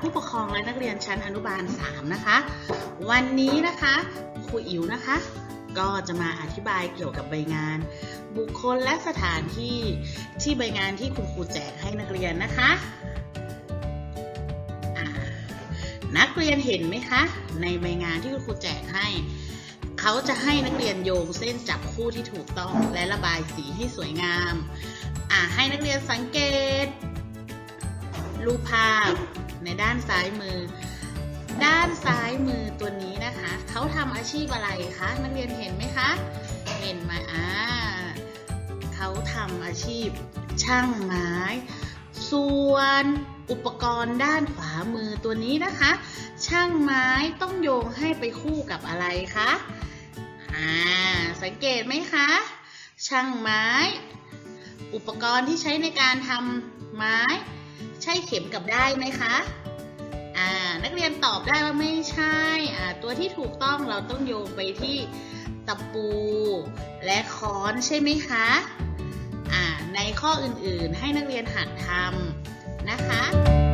ผู้ปกครองและนักเรียนชั้นอนุบาล 3 นะคะ วันนี้นะคะครูอิ๋วนะคะ ก็จะมาอธิบายเกี่ยวกับใบงาน บุคคลและสถานที่ที่ใบงานที่คุณครูแจกให้นักเรียนนะคะ นักเรียนเห็นไหมคะ ในใบงานที่คุณครูแจกให้เขาจะให้นักเรียนโยงเส้นจับคู่ที่ถูกต้องและระบายสีให้สวยงาม อ่าให้นักเรียนสังเกต รูปภาพ ในด้านซ้ายมือ ด้านซ้ายมือตัวนี้นะคะ เขาทำอาชีพอะไรคะนักเรียนเห็นไหมคะ เห็นไหมอ่าเขาทำอาชีพช่างไม้ ส่วนอุปกรณ์ด้านขวามือตัวนี้นะคะ ช่างไม้ต้องโยงให้ไปคู่กับอะไรคะอ่าสังเกตไหมคะ ช่างไม้ อุปกรณ์ที่ใช้ในการทำไม้ ใช่เข็มกับได้ไหมคะอ่านักเรียนตอบได้ว่าไม่ใช่อ่าตัวที่ถูกต้องเราต้องโยงไปที่ตะปูและค้อนใช่ไหมคะอ่าในข้ออื่นๆให้นักเรียนหัดทำนะคะ